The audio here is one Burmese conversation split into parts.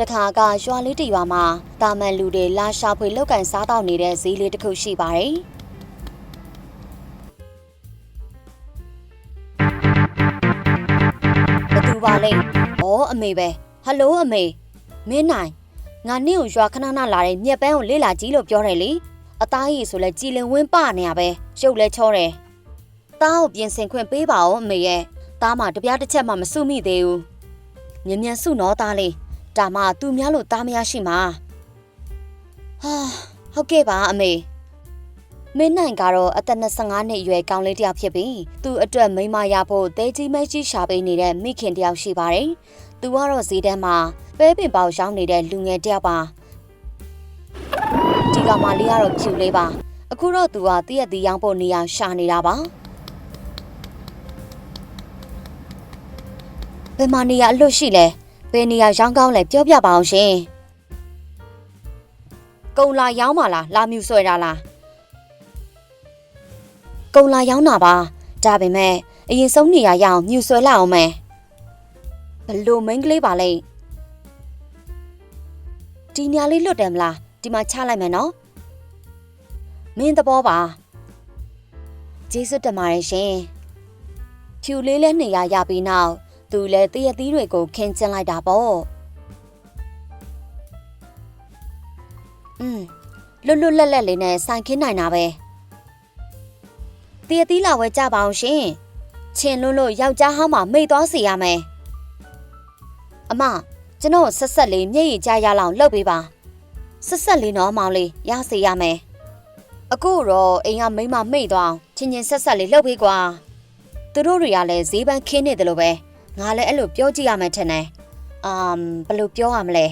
တခါကရွာလေးတစ်ရွာမှာတာမန်လူတွေလာရှာဖွေလောက်ကန်စားတော့နေတဲ့ဈေးလေးတစ်ခုရှိပါတယ်ဘသူပါလဲဩအမေပဲဟယ်လိုအမေမင်းနိုင်ငါနေ့ကိုရွာခဏခဏလာတဲ့မြက်ပန်းကိုလေးလာကြည့်လို့ပြောတယ်လေအသားရည်ဆိုလဲကြည်လင်ဝင်းပနေရပဲရုပ်လဲချောတယ်သားကိုပြင်ဆင်ခွင့်ပေးပါဦးအမေရဲ့သားမတပြားတစ်ချက်မှမစုမိသေးဘူးမြ мян စုနော်သားလေး ဒါမှသူများလို့သားမရရှိမှာဟာဟုတ်ကဲ့ပါအမေမင်းနိုင်ကတော့အသက်25နှစ်အရွယ်ကောင်းလေးတစ်ယောက်ဖြစ်ပြီးသူ့အတွက်မိန်းမရဖို့တဲကြီးမဲကြီးရှာပေးနေတဲ့မိခင်တစ်ယောက်ရှိပါတယ်။သူကတော့ဈေးတန်းမှာပဲပင်ပေါရောင်းနေတဲ့လူငယ်တစ်ယောက်ပါ။ဒီကောင်မလေးကတော့ဖြူလေးပါ။အခုတော့သူကတည့်ရသည်ရောင်းဖို့နေရာရှာနေတာပါ။ဘယ်မှာနေရာအလွတ်ရှိလဲ။ ဘယ်နေရာရောင်းကောင်းလဲပြောပြပါအောင်ရှင်။ကုံလာရောင်းပါလားလာမြူဆွဲတာလား။ကုံလာရောင်းတာပါဒါပေမဲ့အရင်ဆုံးနေရရအောင်မြူဆွဲလိုက်အောင်မယ်ဘလို့မိန်းကလေးပါလဲဒီညာလေးလွတ်တယ်မလားဒီမှာချလိုက်မယ်နော်မင်းသဘောပါကျေးဇူးတင်ပါတယ်ရှင်ဖြူလေးလည်းနေရရပြီးနောက် သူလည်းတရက်သီးတွေကိုခင်းကျင်းလိုက်တာပေါ့อืมလွတ်လွတ်လပ်လပ်လေးနဲ့ဆိုင်ခင်းနိုင်တာပဲတရတီးလာဝဲကြပါအောင်ရှင်ချင်လွန်းလို့ယောက်ျားဟောင်းမှာမိတ်သွားစီရမယ်အမကျွန်တော်ဆက်ဆက်လေးမျက်ရည်ကြရလောက်လှုပ်ပေးပါဆက်ဆက်လေးနော်မောင်လေးရစီရမယ်အခုတော့အိမ်ကမိန်းမမိတ်သွားအောင်ချင်းချင်းဆက်ဆက်လေးလှုပ်ပေးကွာသူတို့တွေကလည်းဈေးပန်းခင်းနေတယ်လို့ပဲ ငါလည်းအဲ့လိုပြောကြည့်ရမယ်ထင်တယ်အမ်ဘယ်လိုပြောရမလဲ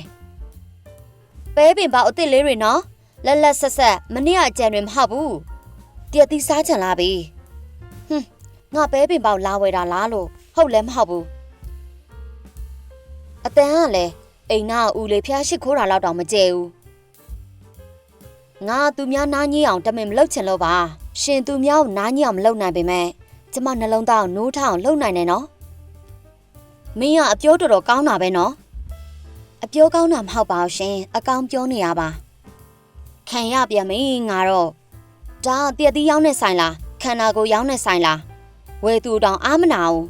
ပဲပင်ပါအစ်စ်လေးတွေနော်လက်လက်ဆက်ဆက်မနေ့ကအကြံတွေမဟုတ်ဘူးတရတိစားချင်လာပြီဟွန်းငါပဲပင်ပေါက်လာဝဲတာလားလို့ဟုတ်လည်းမဟုတ်ဘူးအတန်ကလည်းအိမ်နာဦးလေးဖျားရှိခိုးတာလောက်တောင်မကြဲဘူးငါသူများနားကြီးအောင်တမင်မလုပ်ချင်လို့ပါရှင်သူများကိုနားကြီးအောင်မလုပ်နိုင်ပေမဲ့ကျမနှလုံးသားကိုနိုးထအောင်လုပ်နိုင်တယ်နော် မင်းကအပြောတော်တော်ကောင်းတာပဲနော်အပြောကောင်းတာမဟုတ်ပါဘူးရှင်အကောင်ပြောနေရပါခံရပြန်မင်းငါတော့ဒါတရက်သီးရောင်းတဲ့ဆိုင်လားခန္ဓာကိုယ်ရောင်းတဲ့ဆိုင်လားဝယ်သူတောင်အားမနာဘူး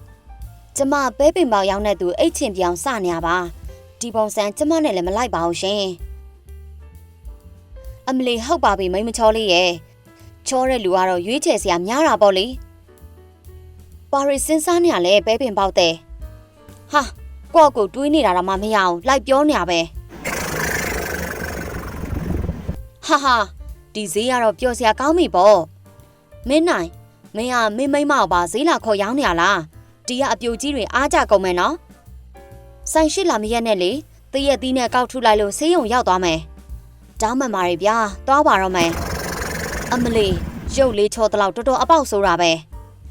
ကျမပဲပင်ပေါရောင်းတဲ့သူအိတ်ချင်ပြောင်စနေရပါဒီပုံစံကျမနဲ့လည်းမလိုက်ပါဘူးရှင်အမလီဟုတ်ပါပြီမိန်းမချောလေးရဲ့ချောတဲ့လူကတော့ရွေးချယ်စရာများတာပေါ့လေပါရီစဉ်းစားနေရလဲပဲပင်ပေါတဲ့ ဟာကိုယ့်ကိုယ်တွေးနေတာတော့မှမရအောင်လိုက်ပြောနေရပဲဟာဟာဒီဈေးကတော့ပျော်စရာကောင်းပြီပေါ့မင်းနိုင်မင်းကမင်းမိမ့်မအောင်ပါဈေးလာခေါ်ရောင်းနေရလားဒီကအပြိုကြီးတွေအားကြကုန်မယ်နော်ဆိုင်ရှိလာမရက်နဲ့လေတရက်သီးနဲ့ကောက်ထုလိုက်လို့ဆေးရုံရောက်သွားမယ်တောင်းမှန်ပါရီဗျာသွားပါတော့မယ်အမလီရုပ်လေးချောတလောက်တော်တော်အပေါက်ဆိုးတာပဲ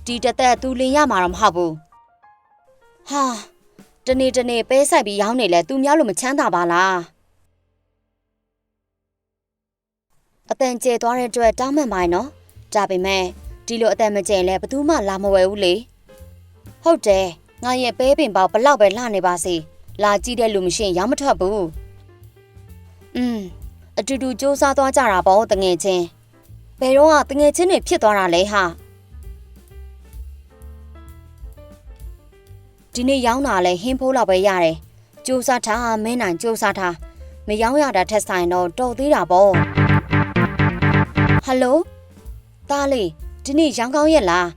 ဒီတသက်သူလင်ရမှာတော့မဟုတ်ဘူးဟာ တနေ့တနေ့ပဲဆိုင်ပြီးရောင်းနေလဲသူများလို့မချမ်းသာပါလားအတန်ကျဲသွားတဲ့အတွက်တောင်းမှန်ပါနော်ဒါပေမဲ့ဒီလိုအတန်မကျဲလဲဘယ်သူမှလာမဝယ်ဘူးလေဟုတ်တယ်ငါရဲ့ပဲပင်ပေါဘလောက်ပဲလှနေပါစေလာကြည့်တဲ့လူမရှိရင်ရောင်းမထွက်ဘူးอืมအတူတူစူးစမ်းသွားကြတာပေါ့တငယ်ချင်းဘယ်တော့ကတငယ်ချင်းတွေဖြစ်သွားတာလဲဟာ ဒီနေ့ရောင်းတာလဲဟင်းဖိုးလောက်ပဲရတယ်စူးစမ်းထားမင်းနိုင်စူးစမ်းထားမရောင်းရတာထက်ဆိုင်တော့တော်သေးတာပေါ့ဟယ်လိုတားလေးဒီနေ့ရောင်းကောင်းရဲ့လား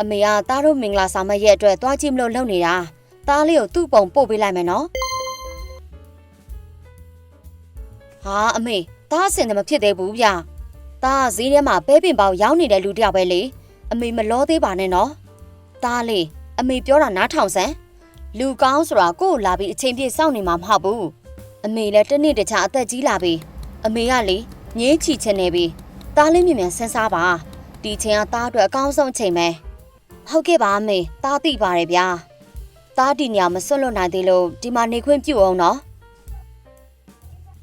အမေကတားတို့မင်္ဂလာဆောင်မရဲ့အတွက်သွားကြည့်မလို့လုပ်နေတာတားလေးကိုသူ့ပုံပို့ပေးလိုက်မယ်နော်ဟာအမေတားအစင်တမဖြစ်သေးဘူးဗျတားဈေးထဲမှာပဲပင်ပေါရောင်းနေတဲ့လူတယောက်ပဲလေအမေမလောသေးပါနဲ့နော်တားလေးအမေပြောတာနားထောင်စမ်း လူကောင်းဆိုတာကို့ကိုလာပြီးအချိန်ပြည့်စောင့်နေမှာမဟုတ်ဘူးအမေလည်းတစ်နေ့တစ်ခြားအသက်ကြီးလာပြီအမေကလေငင်းချီချင်နေပြီတားလေးမြင်မြန်ဆန်းစားပါဒီချိန်ကတားအတွက်အကောင်းဆုံးချိန်ပဲဟုတ်ကဲ့ပါအမေတားသိပါတယ်ဗျာတားဒီညမစွန့်လွတ်နိုင်သေးလို့ဒီမှာနေခွင့်ပြုအောင်နော်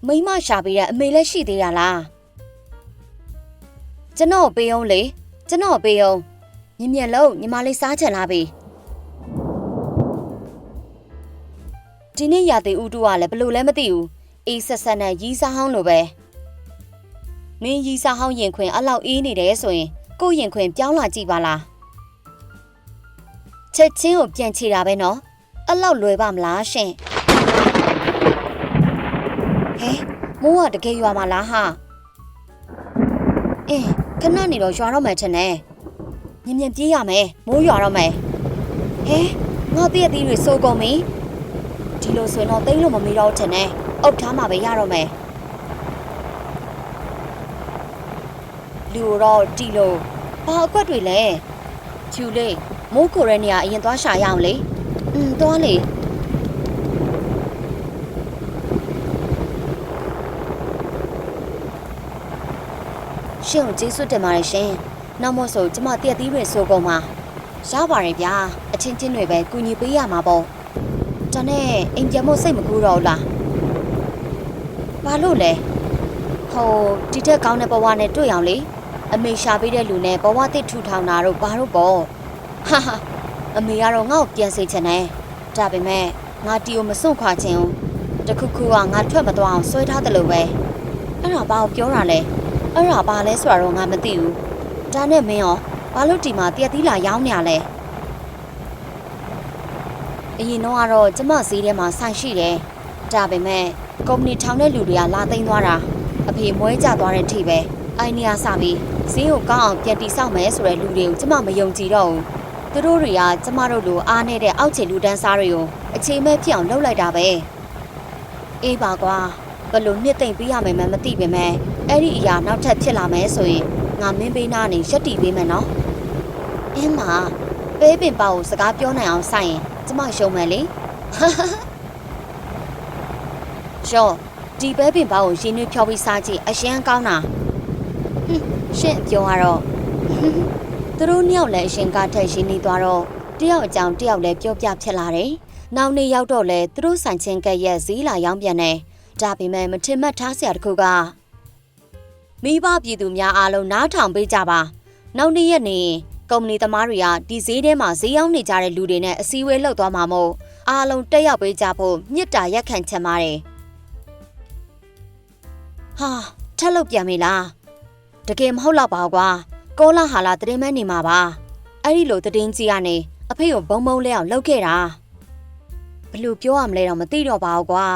မိမရှာပေးတဲ့အမေလည်းရှိသေးရလားကျွန်တော်ပေးအောင်လေကျွန်တော်ပေးအောင်မြင်မြန်လို့ညီမလေးစားချင်လာပြီ ဒီဒီနေ့ရာသီဥတုကလည်းဘလို့လဲမသိဘူးအေးဆက်ဆက်နဲ့ရီးစားဟောင်းလိုပဲမင်းရီးစားဟောင်းရင်ခွင်အဲ့လောက်အေးနေတယ်ဆိုရင်ကိုယ့်ရင်ခွင်ပြောင်းလာကြည့်ပါလားချက်ချင်းကိုပြန်ချတာပဲနော်အဲ့လောက်လွယ်ပါမလားရှင်ဟဲမိုးကတကယ်ရွာမလားဟာအင်းခဏနေတော့ရွာတော့မယ်ထင်တယ်မြင်မြင်ပြေးရမယ်မိုးရွာတော့မယ်ဟဲငါတည့်ရသေးတွေစိုးကုန်ပြီ ဒီလိုဆိုရင်တော့သိမ့်လို့မမီတော့ထင်တယ်အုတ်ထားမှပဲရတော့မယ်လူတော့တီလို့ဘာအကွက်တွေလဲဖြူလေးမိုးကိုရဲနေရအရင်သွားရှာရအောင်လေอืมသွားလေရှင်ကိုကျေးဇူးတင်ပါတယ်ရှင်နောက်မို့ဆိုကျမတည့်သီးတွေစိုးကုန်ပါရပါတယ်ဗျာအချင်းချင်းတွေပဲကူညီပေးရမှာပေါ့ ဒါနဲ့အိမ်ပြန်ဖို့စိတ်မကူတော့ဘူးလားဘာလို့လဲဟိုဒီထက်ကောင်းတဲ့ဘဝနဲ့တွေ့အောင်လေအမေရှာပေးတဲ့လူနဲ့ဘဝတစ်ထူထောင်တာတော့ဘာလို့ပေါ့ဟာဟာအမေကတော့ငါ့ကိုပြန်စေချင်တယ်ဒါပေမဲ့ငါတီကိုမစွန့်ခွာချင်ဘူးတခုခုကငါထွက်မသွားအောင်ဆွဲထားတယ်လို့ပဲအဲ့ဒါဘာကိုပြောတာလဲအဲ့ဒါဘာလဲဆိုတာတော့ငါမသိဘူးဒါနဲ့မင်းရောဘာလို့ဒီမှာတရက်သီးလာရောင်းနေရလဲ အရင်တော့ကတော့ကျမဈေးထဲမှာဆိုင်ရှိတယ်ဒါပေမဲ့ကုမ္ပဏီထောင်တဲ့လူတွေကလာသိမ်းသွားတာအဖေမွဲကြသွားတဲ့ထိပဲအိုင်နီယာစပြီးဈေးကိုကောင်းအောင်ပြန်တိဆောက်မယ်ဆိုတဲ့လူတွေကိုကျမမယုံကြည်တော့ဘူးသူတို့တွေကကျမတို့လိုအားနေတဲ့အောက်ခြေလူတန်းစားတွေကိုအခြေမဲ့ဖြစ်အောင်လုပ်လိုက်တာပဲအေးပါကွာဘယ်လိုနှစ်သိမ့်ပေးရမယ်မှမသိပေမဲ့အဲ့ဒီအရာနောက်ထပ်ဖြစ်လာမယ်ဆိုရင်ငါမင်းပေးနာနေရက်တီပေးမယ်နော်အင်းမပဲပင်ပါကိုစကားပြောနိုင်အောင်စိုက်ရင် ကျမရှုံးမယ်လေရှော့ဒီပဲပင်ပါကိုရင်းနှီးဖြောပြီးစားကြည့်အရှမ်းကောင်းတာဟွန်းရှင့်ပြောရတော့သူတို့နှစ်ယောက်လည်းအရှင်ကထက်ရင်းနှီးသွားတော့တယောက်အကြောင်းတယောက်လည်းပြောပြဖြစ်လာတယ်နောက်နေ့ရောက်တော့လဲသူတို့ဆိုင်ချင်းကက်ရဲ့ဈေးလာရောင်းပြန်တယ်ဒါပေမဲ့မထင်မှတ်ထားစရာတခုကမိဘပြည်သူများအားလုံးနားထောင်ပေးကြပါနောက်နေ့ရက်နေ ကုမ္ပဏီသမားတွေကဒီဈေးထဲမှာဈေးရောက်နေကြတဲ့လူတွေနဲ့အစည်းအဝေးလှုပ်သွားမှာမို့အားလုံးတက်ရောက်ပေးကြဖို့မြစ်တာရက်ခံချင်ပါတယ်ဟာထက်လို့ပြန်ပြီလားတကယ်မဟုတ်တော့ပါဘူးကွာကောလာဟာလာတရင်မဲနေမှာပါအဲ့ဒီလိုတရင်ကြီးကနေအဖေကိုဘုံဘုံလဲအောင်လှုပ်ခဲ့တာဘယ်လိုပြောရမလဲတော့မသိတော့ပါဘူးကွာ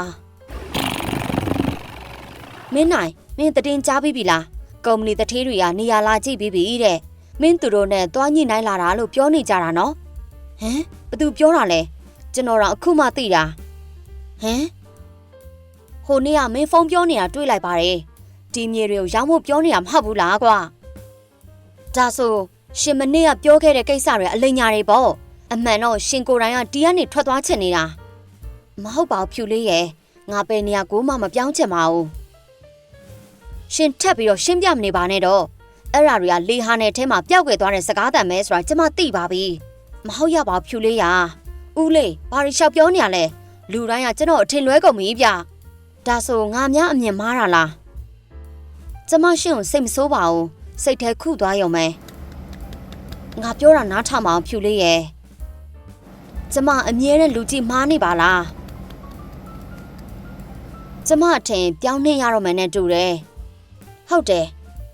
မင်းနိုင်မင်းတရင်ကြားပြီးပြီလားကုမ္ပဏီတထေးတွေကနေရာလာကြည့်ပြီးပြီတဲ့ မင်းသူတို့နဲ့တွားညှိနှိုင်းလာတာလို့ပြောနေကြတာနော်ဟမ်ဘသူပြောတာလဲကျွန်တော်တော့အခုမှသိတာဟမ်ဟိုနေ့ကမင်းဖုန်းပြောနေတာတွေ့လိုက်ပါတယ်ဒီမြေတွေကိုရောင်းဖို့ပြောနေတာမဟုတ်ဘူးလားကွာဒါဆိုရှင်မနေ့ကပြောခဲ့တဲ့ကိစ္စတွေအလိညာတွေပေါ့အမှန်တော့ရှင်ကိုယ်တိုင်ကတီးကနေထွက်သွားချင်နေတာမဟုတ်ပါဘူးဖြူလေးရဲ့ငါပဲနေရာကိုမှမပြောင်းချင်ပါဘူးရှင်ထပ်ပြီးတော့ရှင်းပြမနေပါနဲ့တော့ အဲ့ဓာတွေကလေဟာနယ်ထဲမှာပျောက်ကွယ်သွားတဲ့စကားတန်ပဲဆိုတာကျမသိပါပြီမဟုတ်ရပါဘူးဖြူလေးရာဦးလေးဘာရီလျှောက်ပြောနေရလဲလူတိုင်းကကျွန်တော်အထင်လွဲကုန်ပြီဗျဒါဆိုငါများအမြင်မှားတာလားကျမရှင့်ကိုစိတ်မဆိုးပါဘူးစိတ်ထဲခုသွားရုံပဲငါပြောတာနားထောင်မအောင်ဖြူလေးရဲ့ကျမအမြဲတမ်းလူကြည့်မှားနေပါလားကျမအထင်ပြောင်းနှင်းရတော့မှန်းနဲ့တူတယ်ဟုတ်တယ်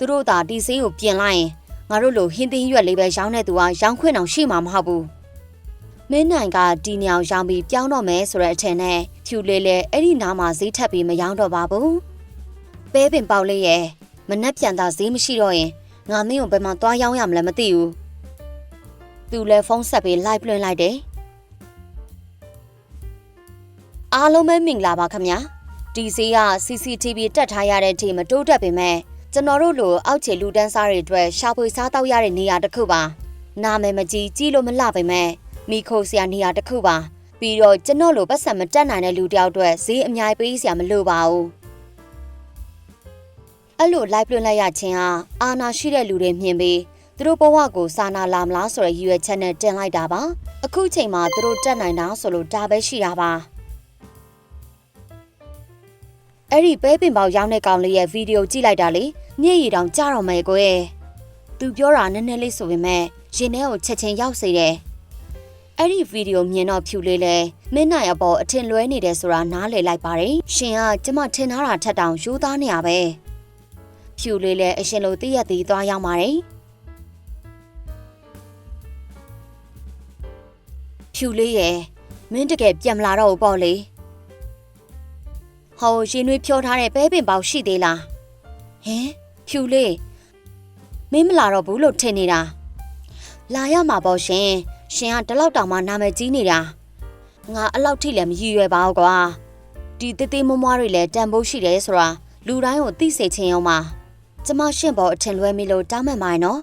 သူတို့သာဒီဆေးကိုပြင်လိုက်ရင်ငါတို့လိုဟင်းသီးရွက်လေးပဲရောင်းတဲ့သူကရောင်းခွင့်အောင်ရှိမှာမဟုတ်ဘူးမင်းနိုင်ကဒီညောင်ရောင်းပြီးပြောင်းတော့မယ်ဆိုတဲ့အထင်နဲ့ဖြူလေးလေးအဲ့ဒီနားမှာဈေးထပ်ပြီးမရောင်းတော့ပါဘူးပဲပင်ပေါက်လေးရဲ့မနှက်ပြန်သာဈေးမရှိတော့ရင်ငါမင်းကိုဘယ်မှာသွားရောင်းရမလဲမသိဘူးသူလည်းဖုန်းဆက်ပြီးလိုက်လွှင့်လိုက်တယ်အားလုံးပဲမင်္ဂလာပါခင်ဗျာဒီဈေးက CCTV တက်ထားရတဲ့အထိမတိုးတက်ပေမဲ့ ကျွန်တော်တို့လိုအောက်ခြေလူတန်းစားတွေအတွက်ရှာဖွေစားတောက်ရတဲ့နေရာတစ်ခုပါနာမည်မကြီးကြီးလို့မလှပေမဲ့မိခိုဆရာနေရာတစ်ခုပါပြီးတော့ကျွန်တော်လိုပတ်စံမတက်နိုင်တဲ့လူတယောက်အတွက်ဈေးအများကြီးပေးစရာမလိုပါဘူးအဲ့လို live လွှင့်လိုက်ရခြင်းဟာအာနာရှိတဲ့လူတွေမြင်ပြီးသူတို့ဘဝကိုစာနာလာမလားဆိုတဲ့ရည်ရွယ်ချက်နဲ့တင်လိုက်တာပါအခုချိန်မှာသူတို့တက်နိုင်တာဆိုလို့ဒါပဲရှိတာပါ အဲ့ဒီပဲပင်ပေါက်ရောင်းတဲ့ကောင်လေးရဲ့ဗီဒီယိုကြည့်လိုက်တာလေမျက်ရည်တောင်ကျတော့မယ်ကွယ်သူပြောတာနည်းနည်းလေးဆိုပေမဲ့ရင်ထဲကိုချက်ချင်းရောက်စေတယ်အဲ့ဒီဗီဒီယိုမြင်တော့ဖြူလေးလဲမင်းနိုင်အပေါ်အထင်လွဲနေတယ်ဆိုတာနားလည်လိုက်ပါတယ်ရှင်ကကျမထင်ထားတာထက်တောင်ရိုးသားနေရပဲဖြူလေးလဲအရှင်လိုတည့်ရက်သေးသွားရောက်ပါတယ်ဖြူလေးရဲ့မင်းတကယ်ပြန်မလာတော့ဘူးပေါ့လေ ဟောရှင်နှွေးဖြောထားတဲ့ပဲပင်ပေါက်ရှိသေးလားဟင်ဖြူလေးမင်းမလာတော့ဘူးလို့ထင်နေတာလာရမှာပေါ့ရှင်ရှင်ကတလောက်တောင်မှနာမည်ကြီးနေတာငါအဲ့လောက်ထိလည်းမရည်ရွယ်ပါဘူးကွာဒီတေးသေးမွားမွားတွေလည်းတန်ဖိုးရှိတယ်ဆိုတာလူတိုင်းကိုသိစေချင်အောင်ပါကျမရှင့်ပေါ်အထင်လွဲမိလို့တောင်းမှန်ပါနော်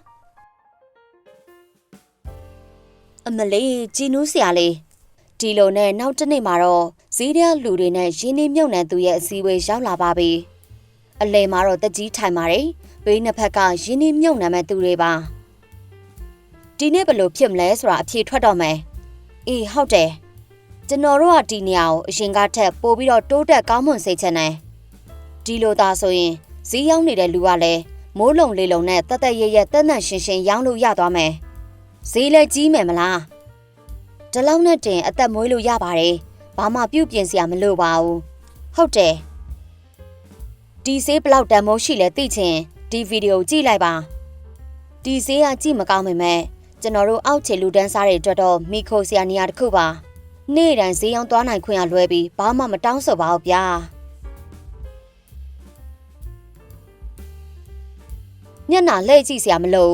အမလေးကြည်နူးစရာလေးဒီလိုနဲ့နောက်တစ်နေ့မှာတော့ ဈေးထဲလူတွေနဲ့ရင်းနှီးမြုပ်နှံသူရဲ့အစည်းအဝေးရောက်လာပါပြီအလဲမှာတော့တက်ကြီးထိုင်ပါတယ်ဘေးနှစ်ဖက်ကရင်းနှီးမြုပ်နှံမဲ့သူတွေပါဒီနေ့ဘယ်လိုဖြစ်မလဲဆိုတာအဖြေထွက်တော့မယ်အေးဟုတ်တယ်ကျွန်တော်တို့ကဒီနေရာကိုအရင်ကထက်ပိုပြီးတော့တိုးတက်ကောင်းမွန်စေချင်တယ်ဒီလိုသာဆိုရင်ဈေးရောက်နေတဲ့လူကလည်းမိုးလုံလေးလုံနဲ့တက်တက်ရရတက်တက်ရှင်းရှင်းရောင်းလို့ရသွားမယ်ဈေးလည်းကြီးမယ်မလားဒီလောက်နဲ့တင်အသက်မွေးလို့ရပါတယ် ဘာမှပြုတ်ပြင်စရာမလိုပါဘူးဟုတ်တယ်ဒီဈေးဘလောက်တန်မိုးရှိလဲသိချင်ဒီဗီဒီယိုကြည့်လိုက်ပါဒီဈေးကကြည့်မကောင်းပေမဲ့ကျွန်တော်တို့အောက်ခြေလူတန်းစားတွေအတွက်တော့မိခိုစရာနေရာတစ်ခုပါနေ့တိုင်းဈေးရောင်းသွားနိုင်ခွင့်ရလွဲပြီးဘာမှမတောင်းဆိုပါဘူးဗျာညနာလှည့်ကြည့်စရာမလို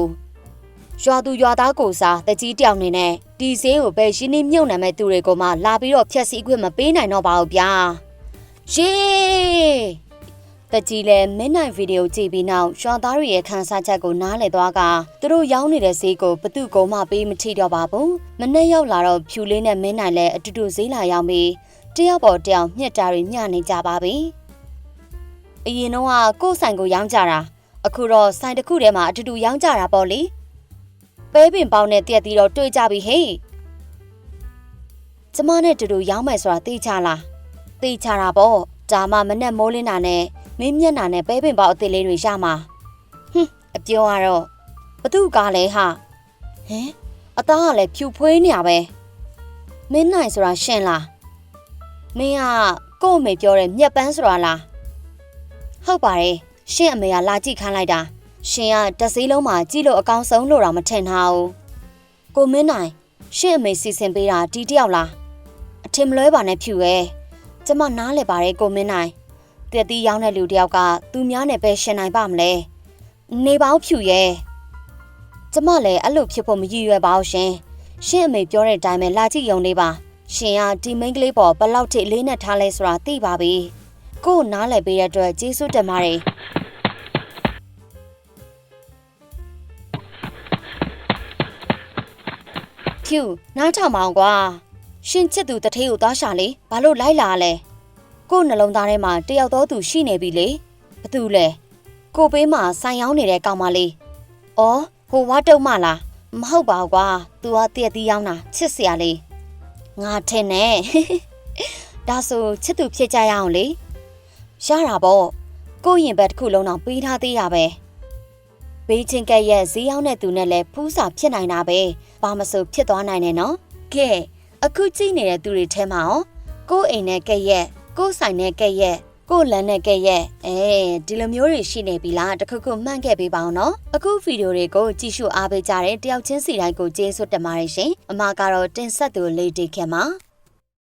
ရွာသူရွာသားကိုစားတကြီးတယောက်နေနဲ့ ဒီဈေးကိုပဲရင်းနှီးမြုပ်နှံမဲ့သူတွေကိုမှလာပြီးတော့ဖြက်စီးခွင့်မပေးနိုင်တော့ပါဘူးဗျာရှေးတကြီးလည်းမင်းနိုင်ဗီဒီယိုကြည့်ပြီးနောက်ရွာသားတွေရဲ့ခန်းစားချက်ကိုနားလည်သွားကသူတို့ရောင်းနေတဲ့ဈေးကိုဘသူ့ကိုမှပေးမထိတော့ပါဘူးမနေ့ရောက်လာတော့ဖြူလေးနဲ့မင်းနိုင်လည်းအတူတူဈေးလာရောက်ပြီးတယောက်ပေါ်တယောက်ညှက်တာတွေမျှနေကြပါပြီအရင်တော့ကိုယ့်ဆိုင်ကိုရောင်းကြတာအခုတော့ဆိုင်တစ်ခုထဲမှာအတူတူရောင်းကြတာပေါ့လေ ပဲပင်ပေါင်းနဲ့တက်ပြီးတော့တွေ့ကြပြီဟေ့ကျမနဲ့တူတူရောင်းမယ်ဆိုတာသိချလားသိချတာပေါ့ဒါမှမနဲ့မိုးလင်းတာနဲ့မင်းမျက်နှာနဲ့ပဲပင်ပေါက်အသေးလေးတွေရမှာဟွန်းအပြောကတော့ဘသူကားလဲဟာဟင်အသားကလည်းဖြူဖွေးနေရပဲမင်းနိုင်ဆိုတာရှင်းလားမင်းကကို့အမေပြောတဲ့မြက်ပန်းဆိုတာလားဟုတ်ပါတယ်ရှင့်အမေကလာကြည့်ခိုင်းလိုက်တာ ရှင်ကတစည်းလုံးမှာကြည့်လို့အကောင်းဆုံးလို့တော့မထင်ထားဘူးကိုမင်းနိုင်ရှင့်အမေစီစဉ်ပေးတာဒီတယောက်လားအထင်မလွဲပါနဲ့ဖြူရဲ့ကျမနားလဲပါတယ်ကိုမင်းနိုင်တက်တီးရောင်းတဲ့လူတယောက်ကသူများနဲ့ပဲရှင်နိုင်ပါမလဲနေပေါင်းဖြူရဲ့ကျမလည်းအဲ့လိုဖြစ်ဖို့မရည်ရွယ်ပါဘူးရှင်ရှင့်အမေပြောတဲ့အတိုင်းပဲလာကြည့်ရုံလေးပါရှင်ကဒီမိန်းကလေးပေါ်ဘလောက်ထိအလေးနဲ့ထားလဲဆိုတာသိပါပြီကို့နားလဲပေးတဲ့အတွက်ကျေးဇူးတင်ပါတယ် ဖြူနားထောင်မအောင်ကွာရှင်ချစ်သူတထေးကိုသွားရှာလေဘာလို့လိုက်လာလဲကို့နှလုံးသားထဲမှာတယောက်တော့သူရှိနေပြီလေဘာတူလဲကိုပေးမှာဆိုင်ရောင်းနေတဲ့ကောင်မလေးအော်ဟိုဝါတုံမလားမဟုတ်ပါဘူးကွာ तू ကတည့်တီးရောင်းတာချစ်စရာလေးငါထင်နေဒါဆိုချစ်သူဖြစ်ကြရအောင်လေရတာပေါ့ကို့ရင်ဘက်တစ်ခုလုံးတော့ပေးထားသေးရပဲ ဘေးချင်းကက်ရဲ့ဈေးရောက်တဲ့သူနဲ့လည်းဖူးစာဖြစ်နိုင်တာပဲဘာမဆိုဖြစ်သွားနိုင်တယ်နော်ကဲအခုကြည့်နေတဲ့သူတွေထဲမှာရောကို့အိမ်နဲ့ကက်ရဲ့ကို့ဆိုင်နဲ့ကက်ရဲ့ကို့လမ်းနဲ့ကက်ရဲ့အဲဒီလိုမျိုးတွေရှိနေပြီလားတခုခုမှန်ခဲ့ပေးပါအောင်နော်အခုဗီဒီယိုတွေကိုကြည့်ရှုအားပေးကြတဲ့တယောက်ချင်းစီတိုင်းကိုကျေးဇူးတင်ပါတယ်ရှင်အမကတော့တင်ဆက်သူလေးတေခင်ပါ